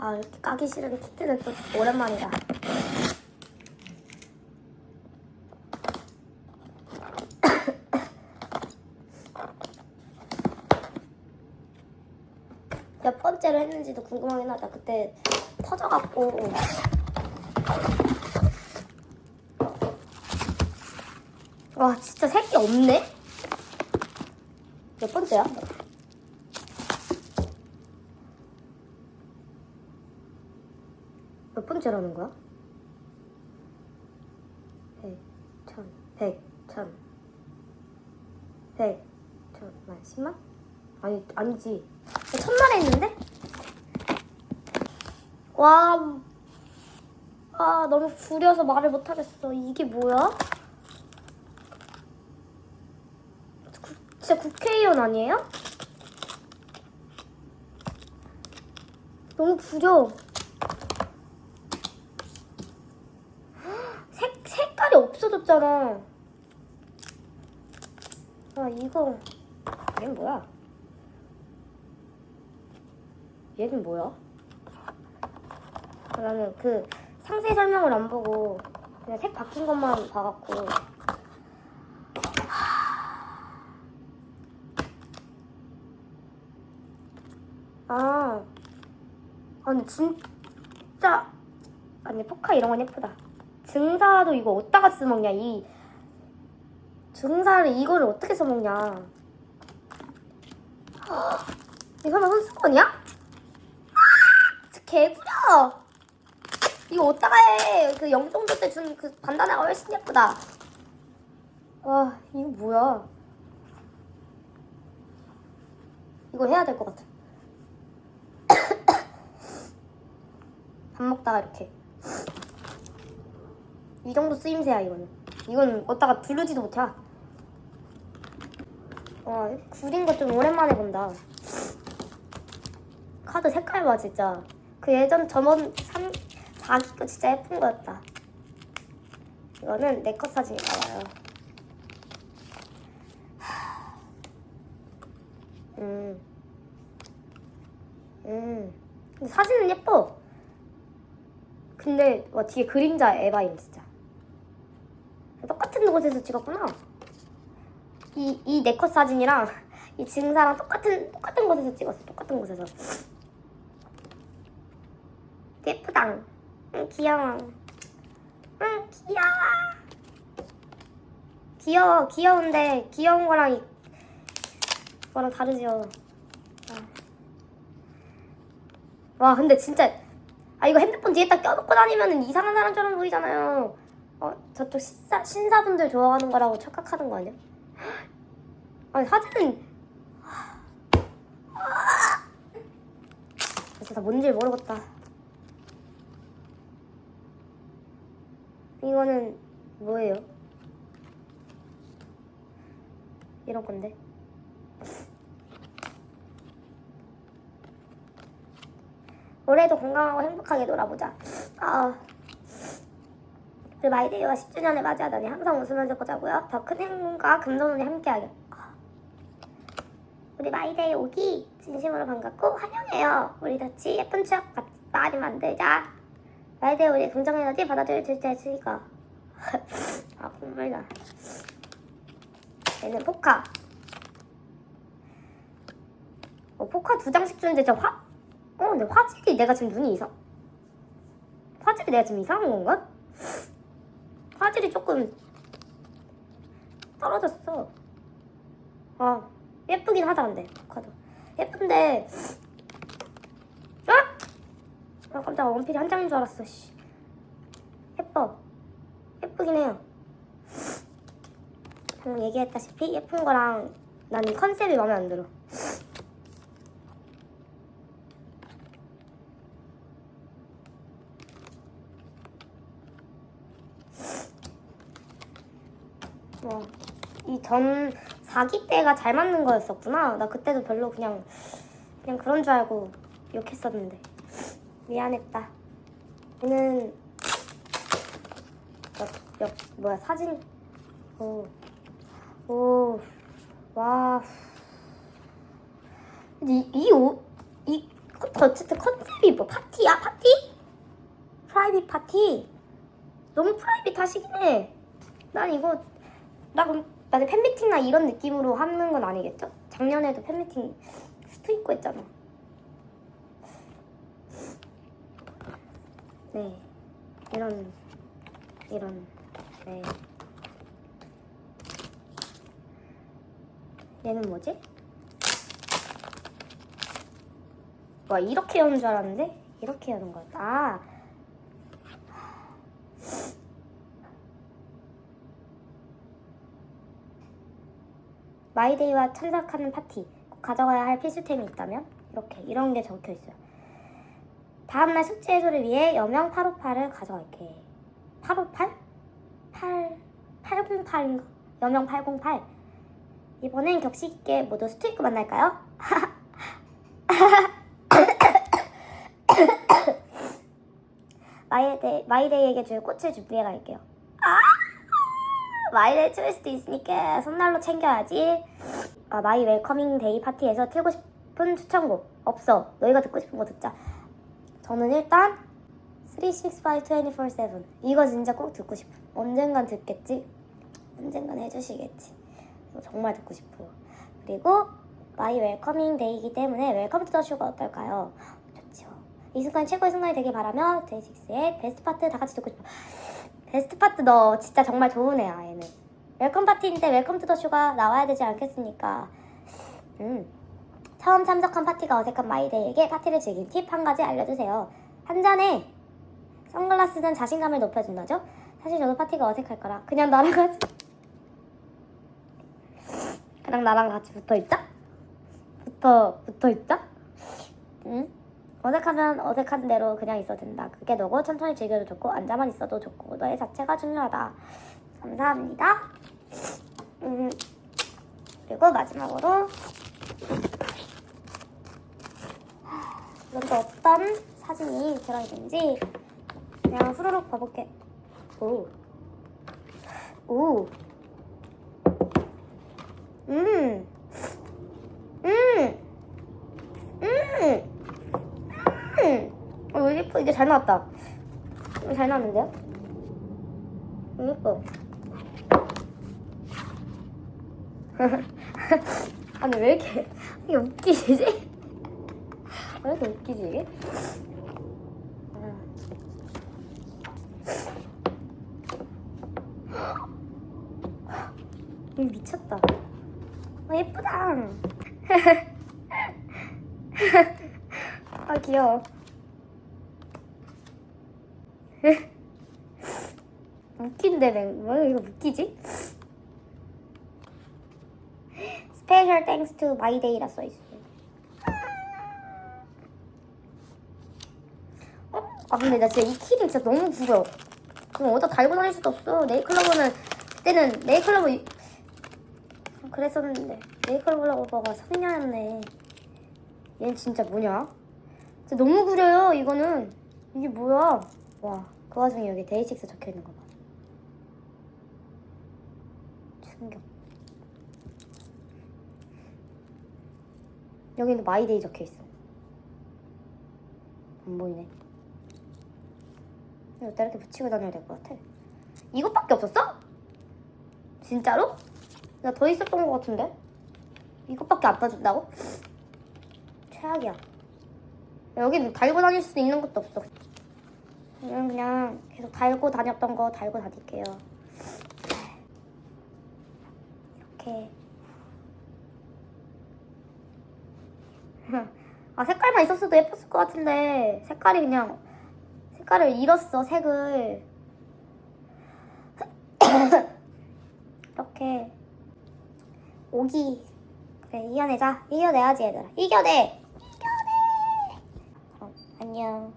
아 이렇게 까기 싫은 키트는 또 오랜만이다. 몇 번째로 했는지도 궁금하긴 하다. 그때 터져갖고. 와 진짜 새끼 없네? 몇 번째야? 몇 번째라는 거야? 백, 천, 백, 천, 백, 천만, 십만? 아니, 아니지. 천만에 있는데? 와, 아, 너무 구려서 말을 못하겠어. 이게 뭐야? 구, 진짜 국회의원 아니에요? 너무 구려. 색, 색깔이 없어졌잖아. 아, 이거. 얘는 뭐야? 얘는 뭐야? 나는 그 상세 설명을 안 보고 그냥 색 바뀐 것만 봐갖고. 아, 아니 진짜 아니 포카 이런 건 예쁘다. 증사도 이거 어디다가 써먹냐 이. 증사를 이거를 어떻게 써먹냐. 헉, 이 설마 손수건이야? 아, 개구려. 이거 어디다가 해그 영종도 때 준 그 반다나가 훨씬 예쁘다. 와 이거 뭐야? 이거 해야 될 것 같아. 밥 먹다가 이렇게 이 정도 쓰임새야 이거는. 이건 어디다가 두르지도 못해. 와 구린 거 좀 오랜만에 본다. 카드 색깔 봐 진짜. 그 예전 저번 3, 4기 거 진짜 예쁜 거였다. 이거는 내 컷 사진이 나와요. 음. 음. 근데 사진은 예뻐. 근데 와 뒤에 그림자 에바임 진짜 똑같은 곳에서 찍었구나. 이 이 네컷 사진이랑 이 증사랑 똑같은 똑같은 곳에서 찍었어. 똑같은 곳에서. 예쁘당. 응 귀여워. 응 귀여워. 귀여워 귀여운데 귀여운 거랑 이 거랑 다르죠. 아. 와 근데 진짜 아 이거 핸드폰 뒤에다 껴놓고 다니면 이상한 사람처럼 보이잖아요. 어 저쪽 신사, 신사분들 좋아하는 거라고 착각하는 거 아니야? 아니 사진은 아, 진짜 뭔지 모르겠다. 이거는 뭐예요? 이런 건데. 올해도 건강하고 행복하게 놀아보자. 아, 우리 마이데이가 10주년을 맞이하다니 항상 웃으면서 보자고요. 더 큰 행운과 금전운이 함께하길. 아. 우리 마이데이 오기 진심으로 반갑고 환영해요. 우리 같이 예쁜 추억 같이 많이 만들자. 마이데이 우리 긍정 에너지 받아들일 수 있으니까. 아 콧물 나. 얘는 포카. 어, 포카 두 장씩 주는데 저 화, 어, 근데 화질이 내가 지금 눈이 이상. 화질이 내가 지금 이상한 건가? 화질이 조금 떨어졌어. 아, 예쁘긴 하다, 근데. 포카도. 예쁜데. 아! 아, 깜짝아. 원필이 한 장인 줄 알았어, 씨. 예뻐. 예쁘긴 해요. 방금 얘기했다시피 예쁜 거랑 난이 컨셉이 마음에 안 들어. 뭐, 이전 4기 때가 잘 맞는 거였었구나. 나 그때도 별로 그냥, 그냥 그런 줄 알고 욕했었는데. 미안했다. 얘는, 역, 역, 뭐야, 사진. 오, 오, 와. 이, 이 옷, 이 그것도 어쨌든 컨셉이 뭐 파티야 파티? 프라이빗 파티? 너무 프라이빗 하시긴 해. 난 이거 나 그럼 나는 팬미팅이나 이런 느낌으로 하는 건 아니겠죠? 작년에도 팬미팅 수트 입고 했잖아. 네 이런 이런 네 얘는 뭐지? 와 이렇게 여는 줄 알았는데 이렇게 여는 거였다. 아 마이데이와 참석하는 파티 꼭 가져가야 할 필수템이 있다면 이렇게 이런 게 적혀 있어요. 다음날 숙제 해소를 위해 여명 858을 가져갈게. 858? 8 808인가? 여명 808. 이번엔 격식 있게 모두 입고 만날까요? 마이데이, 마이데이에게 줄 꽃을 준비해 갈게요. 틀 수도 있으니까 손난로 챙겨야지. 아, 마이 웰커밍 데이 파티에서 틀고 싶은 추천곡 없어. 너희가 듣고 싶은 거 듣자. 저는 일단 365 24/7 이거 진짜 꼭 듣고 싶어. 언젠간 듣겠지. 언젠간 해주시겠지. 정말 듣고 싶어요. 그리고 마이 웰커밍 데이이기 때문에 웰컴 투더 쇼가 어떨까요? 좋죠. 이 순간 최고의 순간이 되길 바라며 데이식스의 베스트 파트 다 같이 듣고 싶어. 베스트 파트 너 진짜 정말 애야 얘는. 웰컴 파티인데 웰컴 투 더 쇼가 나와야 되지 않겠습니까? 음. 처음 참석한 파티가 어색한 마이데이에게 파티를 즐긴 팁 한 가지 알려주세요. 한 잔에 선글라스는 자신감을 높여준다죠? 사실 저도 파티가 어색할 거라 그냥 나랑 같이 그냥 나랑 같이 붙어 있자? 붙어 붙어 있자? 응? 어색하면 어색한 대로 그냥 있어도 된다. 그게 너고 천천히 즐겨도 좋고 앉아만 있어도 좋고 너의 자체가 중요하다. 감사합니다. 음, 그리고 마지막으로 여기서 어떤 사진이 들어있는지 그냥 후루룩 봐볼게. 오. 오. 음. 음. 음. 음. 어. 이게 잘 나왔다. 잘 나왔는데요? 이거 예뻐. 아니, 왜 이렇게, 이게 웃기지? 왜 이렇게 웃기지, 이게? 이거 미쳤다. 어, 예쁘다. 아, 귀여워. 웃긴데, 맹. 왜 이거 웃기지? 스페셜 땡스 투 마이 데이라 써있어. 어? 아, 근데 나 진짜 이 키를 진짜 너무 구려. 그럼 어디다 달고 다닐 수도 없어. 네이클로버는, 그때는 네이클로버, 이- 그랬었는데. 네이클로버가 3년이었네. 얘는 진짜 뭐냐? 진짜 너무 구려요, 이거는. 이게 뭐야? 와, 그 와중에 여기 데이식스 적혀 있는 거 봐. 충격. 여기는 마이데이 적혀 있어. 안 보이네. 여기다 이렇게 붙이고 다녀야 될 것 같아. 이것밖에 없었어? 진짜로? 나 더 있었던 것 같은데? 이것밖에 안 빠진다고? 최악이야. 여기 달고 다닐 수 있는 것도 없어. 그냥 그냥 계속 달고 다녔던 거 달고 다닐게요. 이렇게. 아 색깔만 있었어도 예뻤을 것 같은데 색깔이 그냥 색깔을 잃었어 색을. 이렇게. 오기. 그래 이겨내자. 이겨내야지 얘들아. 이겨내! 이겨내! 그럼 안녕